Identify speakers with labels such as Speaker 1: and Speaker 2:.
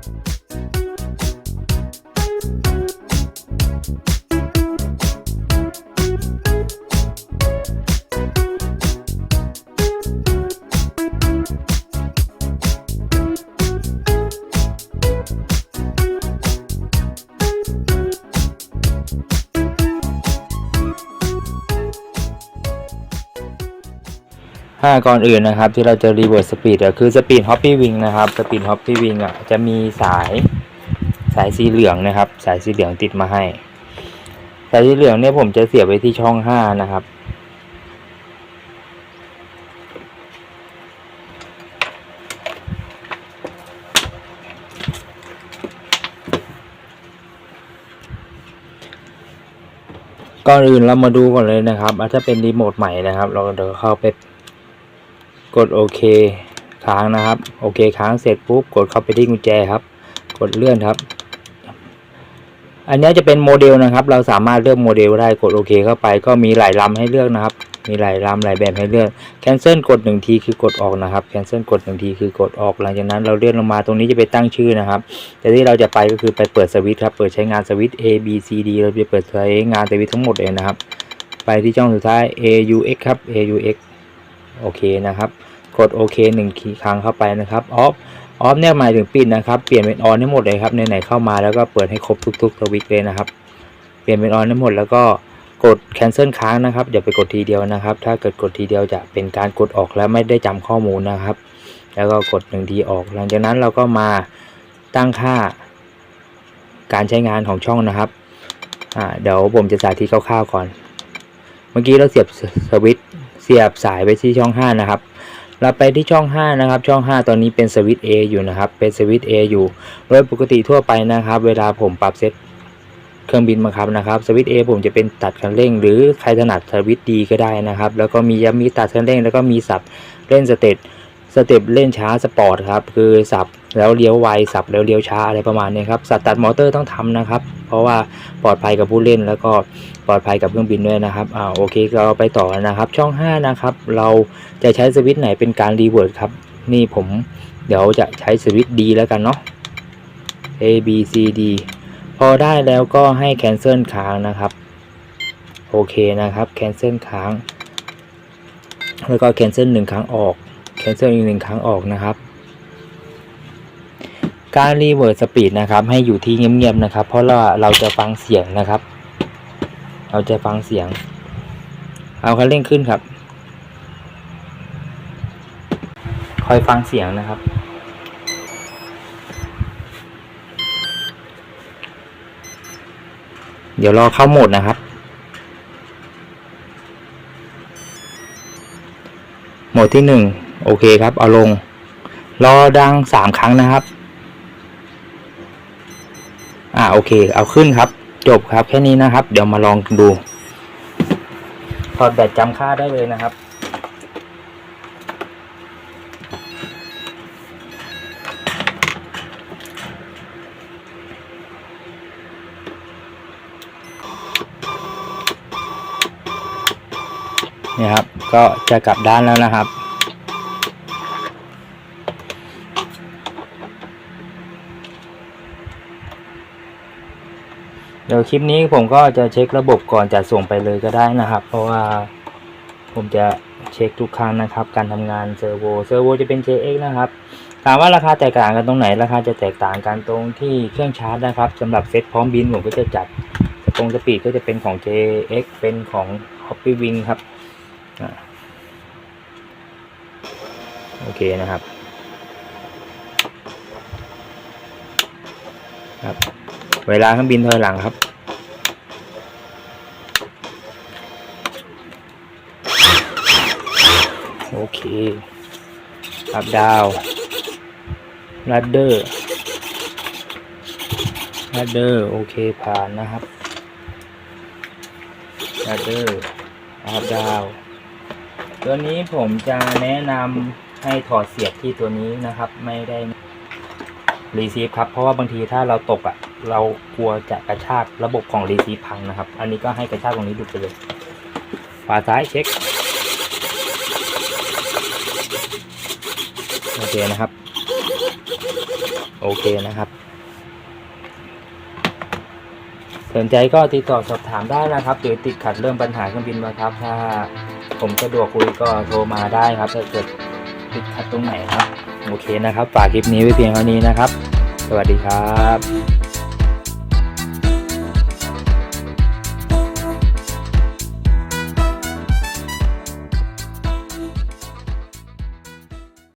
Speaker 1: thank you ถ้าก่อนอื่นนะครับที่เราจะรีเวิร์สสปีดคือสปีดฮอปปี้วิงนะครับสปีดฮอปปี้วิงอะจะมีสายสายสีเหลืองนะครับ สายสีเหลืองติดมาให้ สายสีเหลืองเนี่ยผมจะเสียบไว้ที่ช่องห้านะครับ ก่อนอื่นเรามาดูก่อนเลยนะครับอาจจะเป็นรีโมทใหม่นะครับ เราเดี๋ยวเข้าไป กดโอเคค้างนะครับโอเคค้างเสร็จปุ๊บกดเข้าไปที่กุญแจครับ กดเลื่อนครับ อันนี้จะเป็นโมเดลนะครับ เราสามารถเลือกโมเดลได้กดโอเคเข้าไป ก็มีหลายลำให้เลือกนะครับ มีหลายลำหลายแบบให้เลือก cancel กดหนึ่งทีคือกดออกนะครับ cancel กดหนึ่งทีคือกดออกหลังจากนั้นเราเลื่อนลงมาตรงนี้จะไปตั้งชื่อนะครับ แต่ที่เราจะไปก็คือไปเปิดสวิตช์ครับเปิดใช้งานสวิตช์ A B C D เราจะเปิดใช้งานสวิตช์ทั้งหมดเลยนะครับ ไปที่ช่องสุดท้าย A U X ครับ A U X โอเคนะครับ กดโอเคหนึ่งครั้งเข้าไปนะครับออฟออฟเนี่ยหมายถึงปิดนะครับเปลี่ยนเป็นออนให้หมดเลยครับไหนเข้ามาแล้วก็เปิดให้ครบทุกๆสวิตช์เลยนะครับ เปลี่ยนเป็นออนให้หมดแล้วก็กด cancel ค้างนะครับอย่าไปกดทีเดียวนะครับ ถ้าเกิดกดทีเดียวจะเป็นการกดออกแล้วไม่ได้จำข้อมูลนะครับ แล้วก็กดหนึ่งทีออก หลังจากนั้นเราก็มาตั้งค่า การใช้งานของช่องนะครับเดี๋ยวผมจะสาธิตคร่าวๆก่อน เมื่อกี้เราเสียบสวิตช์เสียบสายไปที่ช่อง 5 นะครับ เราไปที่ช่อง 5 นะครับ ช่อง 5 ตอนนี้เป็นสวิตช์ A อยู่นะครับ เป็นสวิตช์ A อยู่ โดยปกติทั่วไปนะครับ เวลาผมปรับเซตเครื่องบินบังคับนะครับสวิตช์ A ผมจะเป็นตัดคันเร่ง หรือใครถนัดสวิตช์ D ก็ได้นะครับ แล้วก็มีย้ำมีตัดคันเร่ง แล้วก็มีสับเล่นสเตตสเต็ปเล่นช้าสปอร์ตครับ คือสับ แล้วเลี้ยวไวสับแล้วเลี้ยวช้าอะไรประมาณนี้ครับสับตัดมอเตอร์ต้องทำนะครับ เพราะว่าปลอดภัยกับผู้เล่นแล้วก็ปลอดภัยกับเครื่องบินด้วยนะครับอ่าโอเคเราไปต่อนะครับ ช่อง 5 นะครับ เราจะใช้สวิตช์ไหนเป็นการรีเวิร์ดครับ นี่ผมเดี๋ยวจะใช้สวิตช์ D แล้วกันเนาะ A B C D พอได้แล้วก็ให้ cancel ค้างนะครับ โอเคนะครับ cancel ค้าง แล้วก็ cancel หนึ่งครั้งออก cancel อีกหนึ่งครั้งออกนะครับ การรีเวิร์สสปีดนะครับ ให้อยู่ที่เงียบๆนะครับ เพราะว่าเราจะฟังเสียงนะครับ เราจะฟังเสียง เอาคันเร่งขึ้นครับ คอยฟังเสียงนะครับเดี๋ยวรอเข้าโหมดนะครับ โหมดที่หนึ่งโอเคครับ เอาลง รอดังสามครั้งนะครับ อ่าโอเค เอาขึ้นครับ จบครับแค่นี้นะครับ เดี๋ยวมาลองดูถอดแบตจำค่าได้เลยนะครับเนี่ยครับ ก็จะกลับด้านแล้วนะครับ เดี๋ยวคลิปนี้ผมก็จะเช็คระบบก่อนจะส่งไปเลยก็ได้นะครับ เพราะว่าผมจะเช็คทุกครั้งนะครับ การทำงานเซอร์โวเซอร์โวจะเป็น JX นะครับถามว่าราคาแตกต่างกันตรงไหน ราคาจะแตกต่างกันตรงที่เครื่องชาร์จนะครับสำหรับเซ็ตพร้อมบินผมก็จะจัดตรงสปีดก็จะเป็นของ JX เป็นของ Hoppy Wing ครับอโอเคนะครับครับ เวลาเครื่องบินถอยหลังครับ โอ เคอัพดาวลัดเดอร์ลัดเดอร์โอเคผ่านนะครับลัดเดอร์อัพดาวตัวนี้ผมจะแนะนำให้ถอดเสียบที่ตัวนี้นะครับ ไม่ได้รีซีฟครับเพราะว่าบางทีถ้าเราตกอะ่ะ เรากลัวจะกระชากระบบของรีซีฟพังนะครับ อันนี้ก็ให้กระชากตรงนี้ดูไปเลยฝาซ้ายเช็ค โอเคนะครับ โอเคนะครับสนใจก็ติดต่อสอบถามได้นะครับหรือติดขัดเรื่องปัญหาเครื่องบินนะครับ ถ้าผมสะดวกคุยก็โทรมาได้ครับถ้าเกิดติดขัดตรงไหนครับ โอเคนะครับ ฝากคลิปนี้ไว้เพียงเท่านี้นะครับ สวัสดีครับ